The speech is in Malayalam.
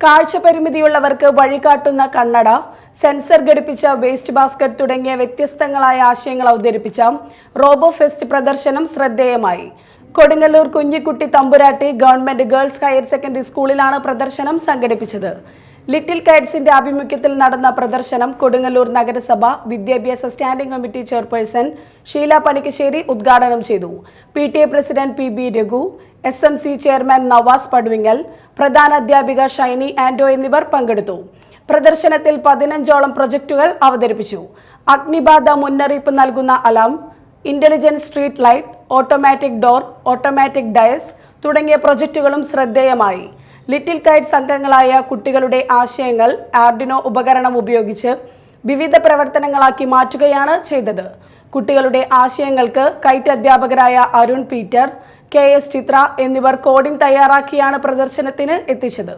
കാഴ്ച പരിമിതിയുള്ളവർക്ക് വഴികാട്ടുന്ന കണ്ണട സെൻസർ ഘടിപ്പിച്ച വേസ്റ്റ് ബാസ്ക്കറ്റ് തുടങ്ങിയ വ്യത്യസ്തങ്ങളായ ആശയങ്ങൾ അവതരിപ്പിച്ച റോബോ ഫെസ്റ്റ് പ്രദർശനം ശ്രദ്ധേയമായി. കൊടുങ്ങല്ലൂർ കുഞ്ഞിക്കുട്ടി തമ്പുരാട്ടി ഗവൺമെന്റ് ഗേൾസ് ഹയർ സെക്കൻഡറി സ്കൂളിലാണ് പ്രദർശനം സംഘടിപ്പിച്ചത്. ലിറ്റിൽ കൈറ്റ്സിന്റെ ആഭിമുഖ്യത്തിൽ നടന്ന പ്രദർശനം കൊടുങ്ങല്ലൂർ നഗരസഭ വിദ്യാഭ്യാസ standing committee chairperson Sheela Panikkassery ഉദ്ഘാടനം ചെയ്തു. P president P B Raghu S M C chairman Navas Paduvingal പ്രധാന അധ്യാപിക ഷൈനി ആൻഡോ എന്നിവർ പങ്കെടുത്തു. പ്രദർശനത്തിൽ പതിനഞ്ചോളം പ്രൊജക്ടുകൾ അവതരിപ്പിച്ചു. അഗ്നിബാധ മുന്നറിയിപ്പ് നൽകുന്ന alarm intelligent street light automatic door automatic dais തുടങ്ങിയ പ്രൊജക്ടുകളും ശ്രദ്ധേയമായി. ലിറ്റിൽ കൈഡ് സംഘങ്ങളായ കുട്ടികളുടെ ആശയങ്ങൾ ആർഡിനോ ഉപകരണം ഉപയോഗിച്ച് വിവിധ പ്രവർത്തനങ്ങളാക്കി മാറ്റുകയാണ് ചെയ്തത്. കുട്ടികളുടെ ആശയങ്ങൾക്ക് കൈറ്റ് അധ്യാപകരായ Arun Peter K S Chitra എന്നിവർ കോഡിംഗ് തയ്യാറാക്കിയാണ് പ്രദർശനത്തിന് എത്തിച്ചത്